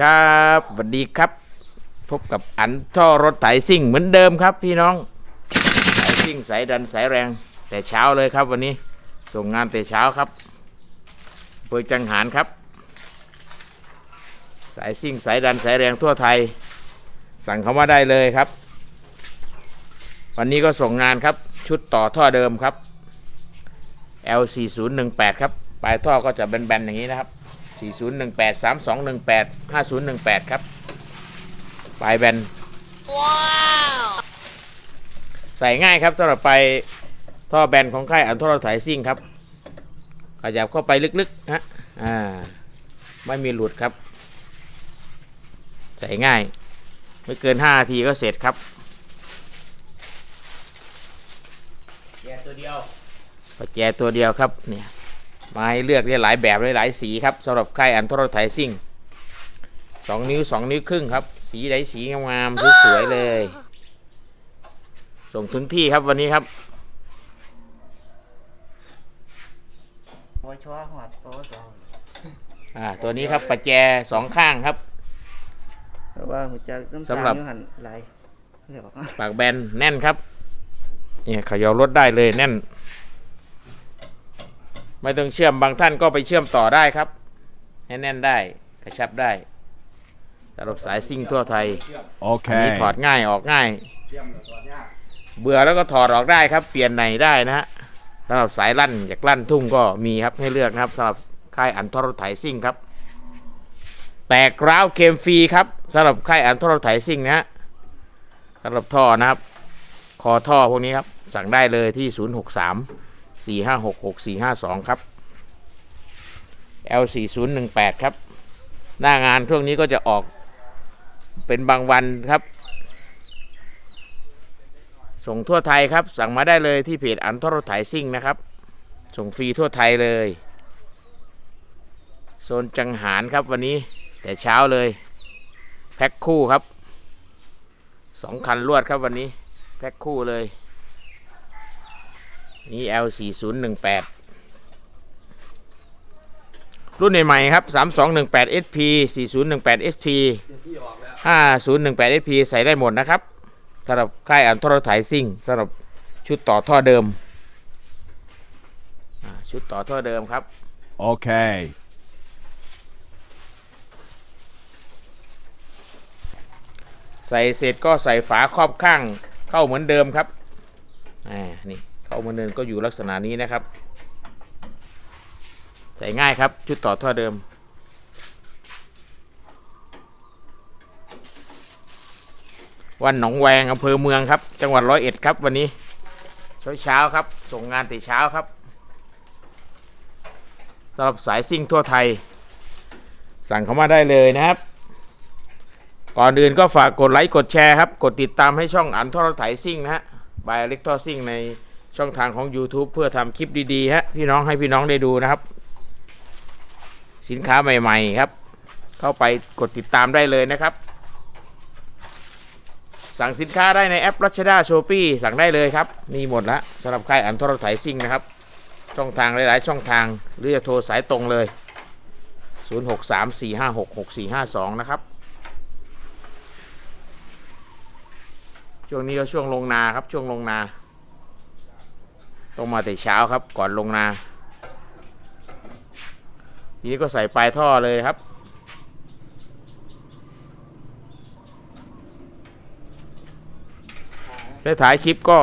ครับสวัสดีครับ พบกับอันท่อรถไถซิ่งเหมือนเดิมครับพี่น้องสายซิ่งสายดันสายแรง แต่เช้าเลยครับวันนี้ส่งงานแต่เช้าครับเปิดจังหารครับ สายซิ่งสายดันสายแรงทั่วไทย สั่งเขามาได้เลยครับ วันนี้ก็ส่งงานครับชุดต่อท่อเดิมครับ L4018 ครับปลายท่อก็จะแบนๆอย่างนี้นะครับ 4018 3218 5018 ครับ ปลายแบนใส่ง่ายครับสำหรับไปท่อแบนของค่ายอันท่อเราถ่ายซิ่งครับ ขยับเข้าไปลึกๆฮะอ่าไม่มีหลุดครับ ใส่ง่าย ไม่เกิน5นาทีก็เสร็จครับแกตัวเดียวปัจแจตัวเดียวครับเนี่ย มาให้เลือกได้หลายแบบเลยหลายสีครับสำหรับค่ายอันทรไทยซิ่งสองนิ้วสองนิ้วครึ่งครับ สีใดสีงามๆสวยๆเลย ส่งถึงที่ครับวันนี้ครับหัวชัวหัวโตสองอ่าตัวนี้ครับปัจแจสองข้างครับเพราะว่าหัวใจน้ำสำหรับตาลอยู่หันไหลเรียกว่าปากแบนแน่นครับเนี่ยเขย่ารถได้เลยแน่น ไม่ต้องเชื่อมบางท่านก็ไปเชื่อมต่อได้ครับให้แน่นได้กระชับได้สำหรับสายซิ่งทั่วไทยอันนี้ Okay. ถอดง่ายออกง่าย เบื่อแล้วก็ถอดออกได้ครับ เปลี่ยนไหนได้นะฮะสำหรับสายลั่นจากลั่นทุ่งก็มีครับให้เลือกนะครับสำหรับค่ายอันทรไถซิ่งครับ แตกร้าวเคมฟรีครับสำหรับค่ายอันทรไถซิ่งนะฮะสำหรับท่อนะครับ คอท่อพวกนี้ครับ สั่งได้เลยที่ 063 456 6452 ครับ L4018 ครับ หน้างานช่วงนี้ก็จะออกเป็นบางวันครับ ส่งทั่วไทยครับ สั่งมาได้เลยที่เพจอันทรถไถซิ่งนะครับ ส่งฟรีทั่วไทยเลย โซนจังหารครับวันนี้แต่เช้าเลย แพ็คคู่ครับสองคันรวดครับวันนี้ แพ็คคู่เลย นี่ L4018 รุ่นใหม่ๆครับ 3218 SP 4018 SP 5018 SP ใส่ได้หมดนะครับสำหรับค่ายอันทรถ่ายซิ่งสำหรับชุดต่อท่อเดิมอ่าชุดต่อท่อเดิมครับ Okay. ใส่เสร็จก็ใส่ฝาครอบข้างเข้าเหมือนเดิมครับ อ่า นี่เข้าเหมือนเดิมก็อยู่ลักษณะนี้นะครับ ใส่ง่ายครับชุดต่อท่อเดิม วันหนองแวงอำเภอเมืองครับ จังหวัดร้อยเอ็ดครับวันนี้เช้าเช้าครับ ส่งงานแต่เช้าครับสำหรับสายซิ่งทั่วไทย สั่งเข้ามาได้เลยนะครับ ก่อนอื่นก็ฝากกดไลค์กดแชร์ครับ กดติดตามให้ช่องอันทอรไถซิ่งนะฮะบายเล็กทอซิ่งใน ช่องทางของ YouTube เพื่อทำคลิปดีๆฮะพี่น้องให้พี่น้องได้ดูนะครับ สินค้าใหม่ ๆ ครับ เข้าไปกดติดตามได้เลยนะครับ สั่งสินค้าได้ในแอปรัชดาโชปี้สั่งได้เลยครับ มีหมดล้วสำหรับค่ายอันทอรไถซิ่งนะครับ ช่องทางหลายๆ ช่องทาง หรือจะโทรสายตรงเลย 0634566452 นะครับช่วงนี้ก็ช่วงลงนาครับช่วงลงนา ต้องมาแต่เช้าครับก่อนลงนา ทีนี้ก็ใส่ปลายท่อเลยครับ ได้ถ่ายคลิปก็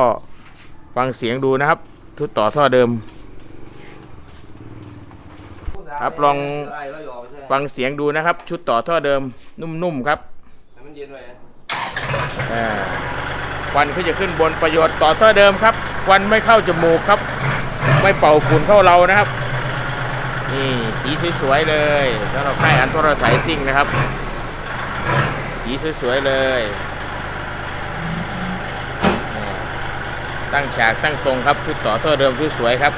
ฟังเสียงดูนะครับ ทุดต่อท่อเดิม ครับลองฟังเสียงดูนะครับ ชุดต่อท่อเดิมนุ่มๆครับมันเย็นไว้อ่าควันก็จะขึ้นบนประโยชน์ต่อท่อเดิมครับ ควันไม่เข้าจมูกครับ ไม่เป่าฝุ่นเข้าเรานะครับ นี่สีสวยๆเลยสำหรับค่ายอันทรไถซิ่งนะครับ สีสวยๆเลยตั้งฉากตั้งตรงครับชุดต่อท่อเดิมสวยๆครับ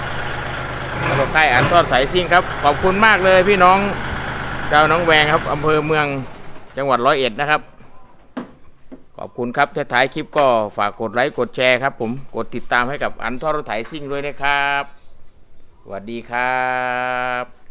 สำหรับค่ายอันทรไถซิ่งครับ ขอบคุณมากเลยพี่น้องชาวน้องแวงครับอำเภอเมืองจังหวัดร้อยเอ็ดนะครับ ขอบคุณครับท้ายคลิปก็ฝากกดไลค์กดแชร์ครับผมกดติดตามให้กับอันทอรถไถซิ่งด้วยนะครับสวัสดีครับ